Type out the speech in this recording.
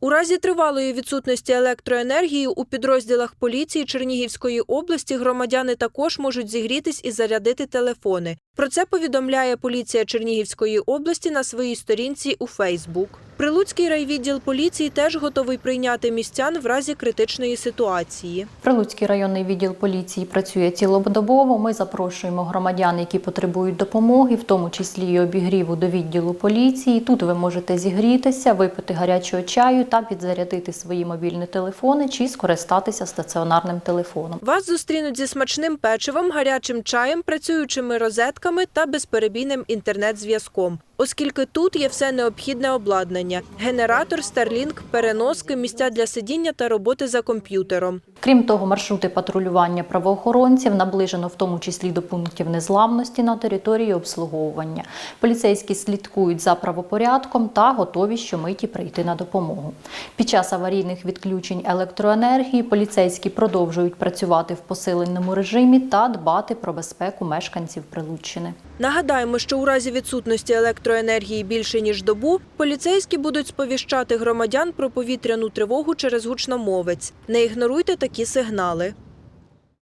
У разі тривалої відсутності електроенергії у підрозділах поліції Чернігівської області громадяни також можуть зігрітись і зарядити телефони. Про це повідомляє поліція Чернігівської області на своїй сторінці у Фейсбук. Прилуцький райвідділ поліції теж готовий прийняти містян в разі критичної ситуації. Прилуцький районний відділ поліції працює цілодобово. Ми запрошуємо громадян, які потребують допомоги, в тому числі і обігріву до відділу поліції. Тут ви можете зігрітися, випити гарячого чаю та підзарядити свої мобільні телефони чи скористатися стаціонарним телефоном. Вас зустрінуть зі смачним печивом, гарячим чаєм, працюючими розетками та безперебійним інтернет-зв'язком. Оскільки тут є все необхідне обладнання: генератор, Starlink, переноски, місця для сидіння та роботи за комп'ютером. Крім того, маршрути патрулювання правоохоронців наближено в тому числі до пунктів незламності на території обслуговування. Поліцейські слідкують за правопорядком та готові щомиті прийти на допомогу. Під час аварійних відключень електроенергії поліцейські продовжують працювати в посиленому режимі та дбати про безпеку мешканців Прилуччини. Нагадаємо, що у разі відсутності електроенергії більше ніж добу поліцейські будуть сповіщати громадян про повітряну тривогу через гучномовець. Не ігноруйте такі сигнали.